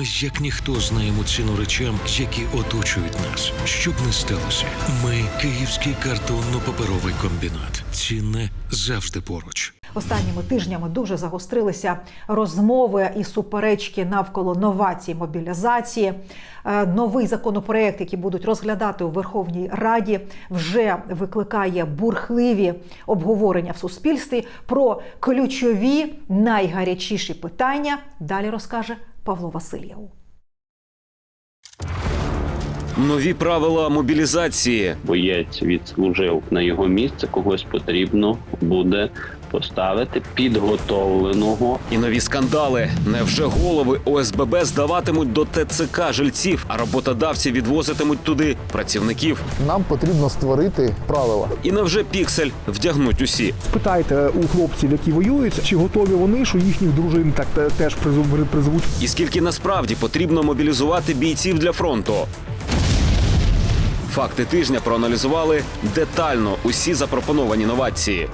Ми як ніхто знаємо ціну речам, які оточують нас. Щоб не сталося, ми київський картонно-паперовий комбінат. Цінне завжди поруч. Останніми тижнями дуже загострилися розмови і суперечки навколо новацій мобілізації. Е, Новий законопроект, який будуть розглядати у Верховній Раді, вже викликає бурхливі обговорення в суспільстві про ключові найгарячіші питання. Далі розкаже Павло Васильєв. Нові правила мобілізації. боєць відслужив на його місце, когось потрібно буде поставити підготовленого. І нові скандали. Невже голови ОСББ здаватимуть до ТЦК жильців, а роботодавці відвозитимуть туди працівників? Нам потрібно створити правила. І невже піксель вдягнуть усі? Спитайте у хлопців, які воюють, чи готові вони, що їхніх дружин так теж призовуть І скільки насправді потрібно мобілізувати бійців для фронту? Факти тижня проаналізували детально усі запропоновані новації.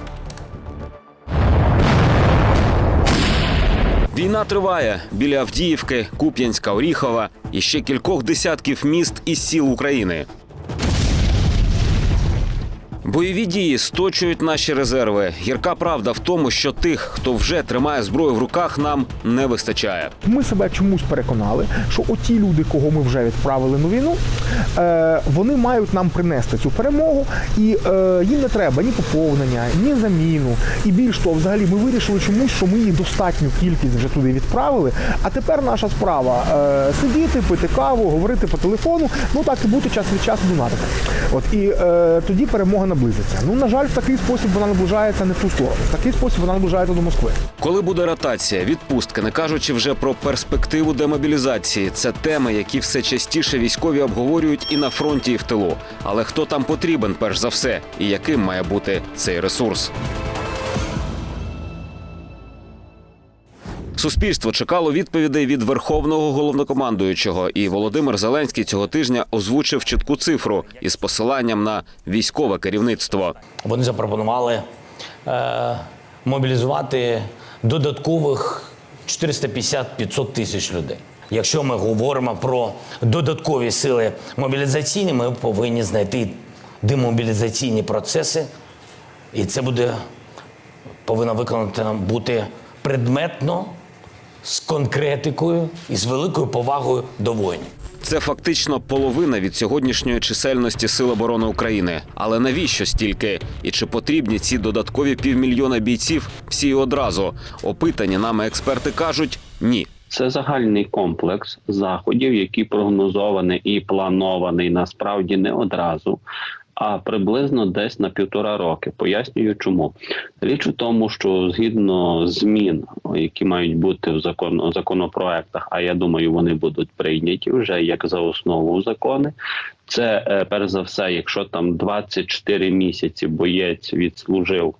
Війна триває біля Авдіївки, Куп'янська, Оріхова і ще кількох десятків міст і сіл України. Бойові дії сточують наші резерви. Гірка правда в тому, що тих, хто вже тримає зброю в руках, нам не вистачає. Ми себе чомусь переконали, що оті люди, кого ми вже відправили на війну, е, вони мають нам принести цю перемогу, і е, їм не треба ні поповнення, ні заміну. І більш того, взагалі, ми вирішили чомусь, що ми їх достатню кількість вже туди відправили. А тепер наша справа е, сидіти, пити каву, говорити по телефону, ну так і бути час від часу донатити. От і тоді перемога наблизиться. Ну на жаль, в такий спосіб вона наближається не в ту сторону. В такий спосіб вона наближається до Москви. Коли буде ротація, відпустка, не кажучи вже про перспективу демобілізації, це теми, які все частіше військові обговорюють і на фронті, і в тилу. Але хто там потрібен, перш за все, і яким має бути цей ресурс? Суспільство чекало відповідей від верховного головнокомандуючого, і Володимир Зеленський цього тижня озвучив чітку цифру із посиланням на військове керівництво. Вони запропонували е, мобілізувати додаткових 450-500 тисяч людей. Якщо ми говоримо про додаткові сили мобілізаційні, ми повинні знайти демобілізаційні процеси, і це буде повинно виконано бути предметно, з конкретикою і з великою повагою до воїнів. Це фактично половина від сьогоднішньої чисельності Сил оборони України. Але навіщо стільки? І чи потрібні ці додаткові півмільйона бійців всі одразу? Опитані нами експерти кажуть ні. Це загальний комплекс заходів, який прогнозований і планований насправді не одразу. А приблизно десь на півтора роки. Пояснюю, чому річ у тому, що згідно змін, які мають бути в закон законопроектах, а я думаю, вони будуть прийняті вже як за основу закони. Це е, перш за все, якщо там 24 місяці боєць відслужив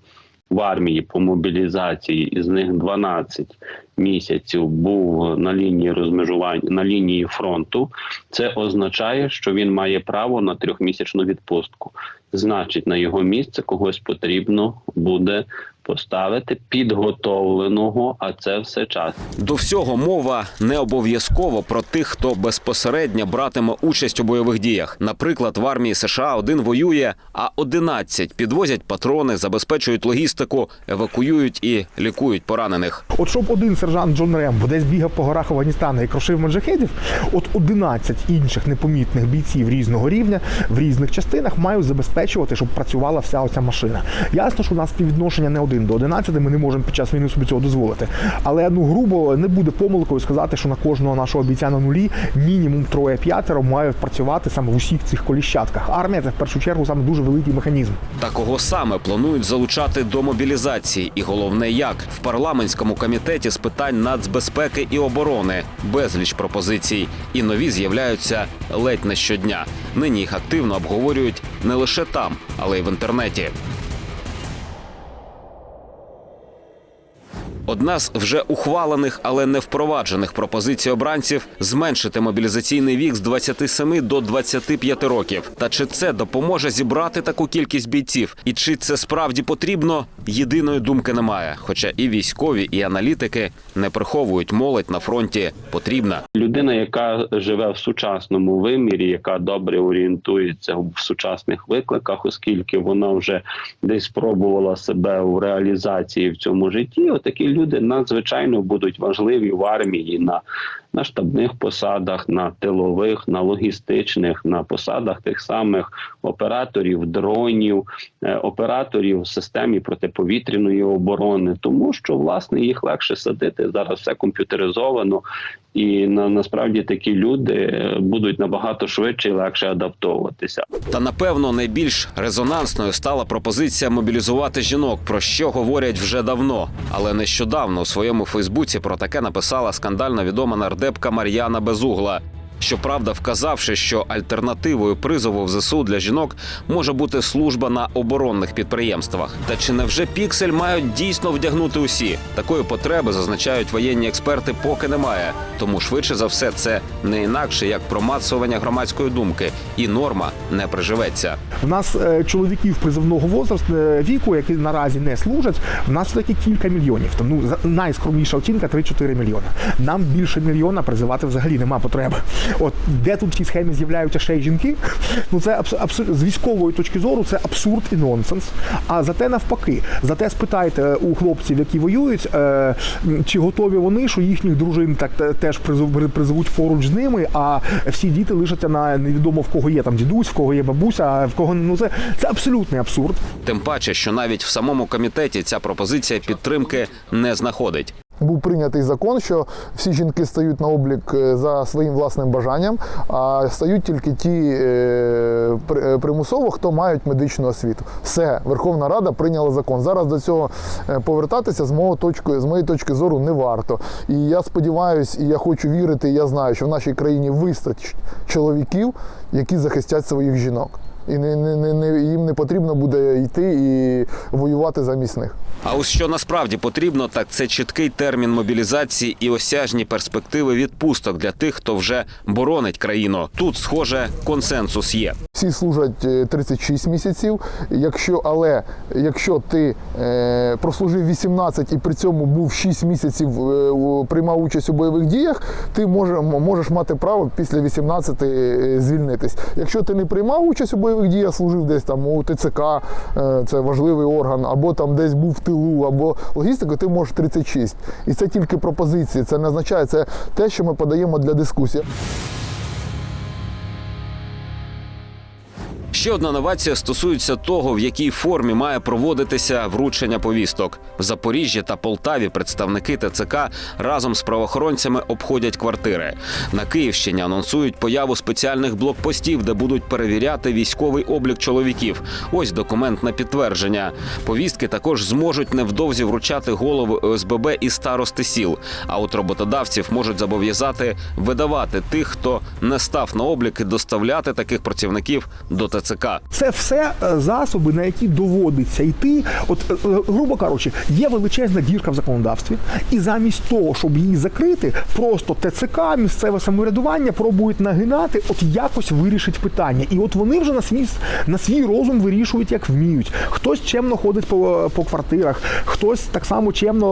в армії по мобілізації, із них 12 місяців був на лінії розмежування на лінії фронту. Це означає, що він має право на трьохмісячну відпустку. Значить, на його місце когось потрібно буде поставити підготовленого, а це все час. До всього мова не обов'язково про тих, хто безпосередньо братиме участь у бойових діях. Наприклад, в армії США один воює, а 11 підвозять патрони, забезпечують логістику, евакуюють і лікують поранених. От щоб один сержант Джон Рембо десь бігав по горах Афганістану і крошив маджахедів, от 11 інших непомітних бійців різного рівня в різних частинах мають забезпечувати, щоб працювала вся оця машина. Ясно, що у нас співвідношення не один до 11, ми не можемо під час війни собі цього дозволити. Але ну грубо не буде помилкою сказати, що на кожного нашого бійця на нулі мінімум троє-п'ятеро мають працювати саме в усіх цих коліщатках. Армія це в першу чергу саме дуже великий механізм. Та кого саме планують залучати до мобілізації, і головне, як в парламентському комітеті з питань нацбезпеки і оборони безліч пропозицій, і нові з'являються ледь не щодня. Нині їх активно обговорюють не лише там, але й в інтернеті. Одна з вже ухвалених, але не впроваджених пропозицій обранців зменшити мобілізаційний вік з 27 до 25 років. Та чи це допоможе зібрати таку кількість бійців? І чи це справді потрібно? Єдиної думки немає. Хоча і військові, і аналітики не приховують молодь на фронті потрібна. людина, яка живе в сучасному вимірі, яка добре орієнтується в сучасних викликах, оскільки вона вже десь спробувала себе у реалізації в цьому житті. Отакі люди надзвичайно будуть важливі в армії на, на штабних посадах, на тилових, на логістичних, на посадах тих самих операторів дронів, е, операторів в системі протиповітряної оборони, тому що власне їх легше садити зараз. Все комп'ютеризовано, і на насправді такі люди е, будуть набагато швидше і легше адаптовуватися. Та напевно найбільш резонансною стала пропозиція мобілізувати жінок, про що говорять вже давно. Але нещодавно у своєму Фейсбуці про таке написала скандально відома нардепка Мар'яна Безугла. Щоправда, вказавши, що альтернативою призову в ЗСУ для жінок може бути служба на оборонних підприємствах. Та чи невже піксель мають дійсно вдягнути усі? Такої потреби зазначають воєнні експерти, поки немає. Тому швидше за все це не інакше як промацування громадської думки, і норма не приживеться. У нас е, чоловіків призовного возрасту е, віку, які наразі не служать, в нас все-таки кілька мільйонів. Там ну найскромніша оцінка 3-4 мільйони. Нам більше мільйона призивати взагалі нема потреби. От де тут в цій схемі з'являються ще й жінки, ну це абс- абс- з військової точки зору це абсурд і нонсенс. А зате навпаки, зате спитайте у хлопців, які воюють, е, чи готові вони, що їхніх дружин так теж призов- призовуть поруч з ними, а всі діти лишаться на невідомо в кого є там дідусь, в кого є бабуся, в кого ну це, це абсолютний абсурд. Тим паче, що навіть в самому комітеті ця пропозиція підтримки не знаходить. Був прийнятий закон, що всі жінки стають на облік е, за своїм власним бажанням, а стають тільки ті е, е, примусово, хто мають медичну освіту. Все, Верховна Рада прийняла закон. Зараз до цього повертатися з мого точки, з моєї точки зору не варто. І я сподіваюся, і я хочу вірити, і я знаю, що в нашій країні вистачить чоловіків, які захистять своїх жінок. І не, не, не, не, їм не потрібно буде йти і воювати замість них. А ось що насправді потрібно, так це чіткий термін мобілізації і осяжні перспективи відпусток для тих, хто вже боронить країну. Тут, схоже, консенсус є. Всі служать е, 36 місяців. Якщо, але якщо ти е, прослужив 18 і при цьому був 6 місяців, е, приймав участь у бойових діях, ти може, можеш мати право після 18 е, звільнитись. Якщо ти не приймав участь у бойових діях, служив десь там у ТЦК, е, це важливий орган, або там десь був в тилу, або логістика, ти можеш 36. І це тільки пропозиції. Це не означає це те, що ми подаємо для дискусії. Ще одна новація стосується того, в якій формі має проводитися вручення повісток. В Запоріжжі та Полтаві представники ТЦК разом з правоохоронцями обходять квартири. На Київщині анонсують появу спеціальних блокпостів, де будуть перевіряти військовий облік чоловіків. Ось документ на підтвердження. Повістки також зможуть невдовзі вручати голови ОСББ і старости сіл. А от роботодавців можуть зобов'язати видавати тих, хто не став на облік і доставляти таких працівників до ТЦК. Це все е, засоби, на які доводиться йти. От, е, е, грубо кажучи, є величезна дірка в законодавстві, і замість того, щоб її закрити, просто ТЦК, місцеве самоврядування пробують нагинати, от якось вирішить питання. І от вони вже на свій на свій розум вирішують, як вміють. Хтось чемно ходить по, по квартирах, хтось так само чемно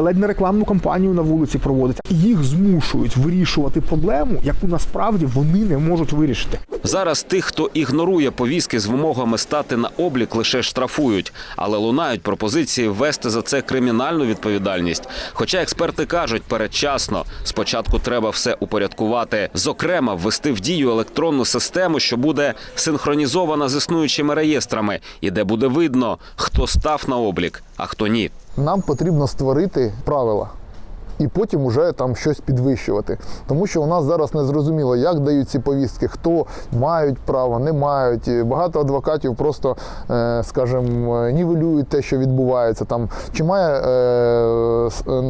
ледь не рекламну кампанію на вулиці проводить. Їх змушують вирішувати проблему, яку насправді вони не можуть вирішити. Зараз тих, хто ігнорує повістки з вимогами стати на облік, лише штрафують, але лунають пропозиції ввести за це кримінальну відповідальність. Хоча експерти кажуть, передчасно спочатку треба все упорядкувати, зокрема, ввести в дію електронну систему, що буде синхронізована з існуючими реєстрами, і де буде видно, хто став на облік, а хто ні. Нам потрібно створити правила. І потім уже там щось підвищувати. Тому що у нас зараз не зрозуміло, як дають ці повістки, хто мають право, не мають. Багато адвокатів просто, е, скажімо, нівелюють те, що відбувається там. Чи має е, е,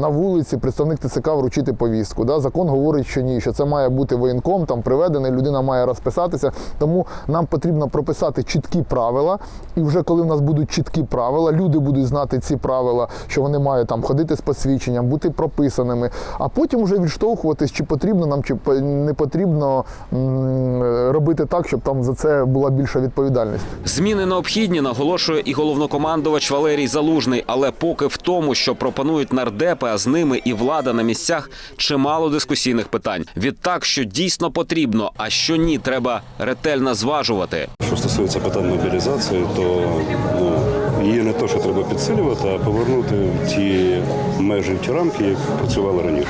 на вулиці представник ТЦК вручити повістку? Да? Закон говорить, що ні, що це має бути воєнком, там приведений, людина має розписатися. Тому нам потрібно прописати чіткі правила. І вже коли в нас будуть чіткі правила, люди будуть знати ці правила, що вони мають там ходити з посвідченням, бути прописаними, а потім вже відштовхуватись, чи потрібно нам, чи не потрібно робити так, щоб там за це була більша відповідальність. Зміни необхідні, наголошує і головнокомандувач Валерій Залужний. Але поки в тому, що пропонують нардепи, а з ними і влада на місцях, чимало дискусійних питань. Відтак, що дійсно потрібно, а що ні, треба ретельно зважувати. Що стосується питань мобілізації, то ну, її не то, що треба підсилювати, а повернути в ті межі, ті рамки, як працювали раніше.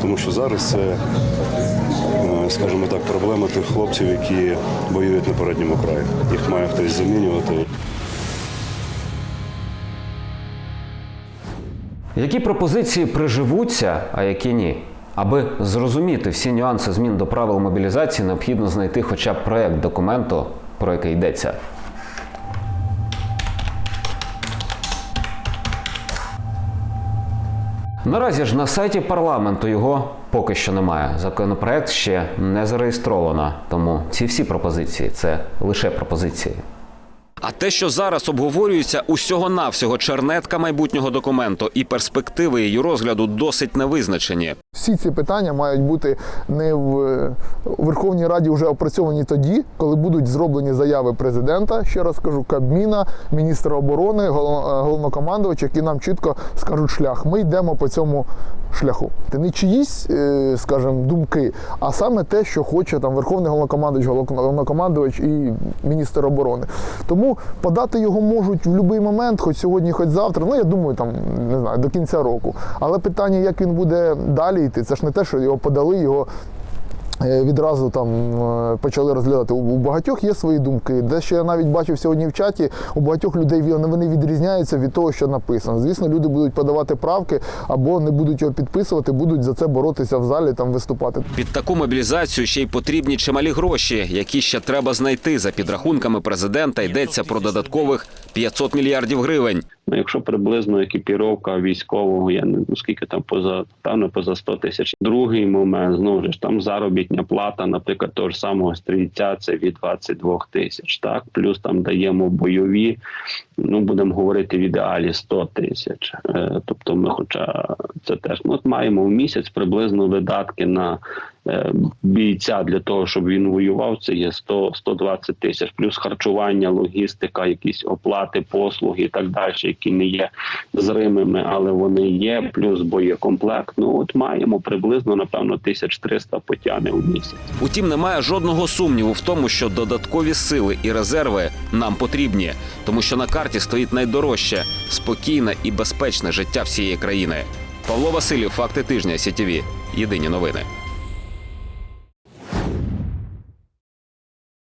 Тому що зараз це, е, скажімо так, проблема тих хлопців, які воюють на передньому краї. Їх має хтось замінювати. Які пропозиції приживуться, а які ні? Аби зрозуміти всі нюанси змін до правил мобілізації, необхідно знайти хоча б проект документу, про який йдеться. Наразі ж на сайті парламенту його поки що немає. Законопроект ще не зареєстровано, тому ці всі пропозиції це лише пропозиції. А те, що зараз обговорюється, усього навсього чернетка майбутнього документу, і перспективи її розгляду досить невизначені. Всі ці питання мають бути не в Верховній Раді вже опрацьовані тоді, коли будуть зроблені заяви президента. Ще раз кажу, Кабміна, міністра оборони, е, головнокомандувача, які нам чітко скажуть шлях. Ми йдемо по цьому шляху. Це не чиїсь, е, скажімо, думки, а саме те, що хоче там Верховний головнокомандувач, головнокомандувач і міністр оборони. Тому подати його можуть в будь-який момент, хоч сьогодні, хоч завтра. Ну я думаю, там не знаю, до кінця року. Але питання, як він буде далі йти, це ж не те, що його подали, його. Е, Відразу там е, почали розглядати. У багатьох є свої думки. Де що я навіть бачив сьогодні в чаті, у багатьох людей вони відрізняються від того, що написано. Звісно, люди будуть подавати правки або не будуть його підписувати, будуть за це боротися в залі, там виступати. Під таку мобілізацію ще й потрібні чималі гроші, які ще треба знайти. За підрахунками президента йдеться про додаткових 500 мільярдів гривень. Ну, якщо приблизно екіпіровка військового, я не ну, скільки там поза певно поза 100 тисяч. Другий момент знову ж там заробітня плата, наприклад, того ж самого стрільця, це від 22 тисяч. Так, плюс там даємо бойові. Ну будемо говорити в ідеалі 100 тисяч. Е, тобто, ми, хоча це теж ну, от маємо в місяць приблизно видатки на бійця для того, щоб він воював, це є 100-120 тисяч, плюс харчування, логістика, якісь оплати, послуги і так далі, які не є зримими, але вони є, плюс боєкомплект. Ну от маємо приблизно напевно 1300 потяне в місяць. Утім, немає жодного сумніву в тому, що додаткові сили і резерви нам потрібні, тому що на карті стоїть найдорожче спокійне і безпечне життя всієї країни. Павло Васильєв, факти тижня СІТІВІ. Єдині новини.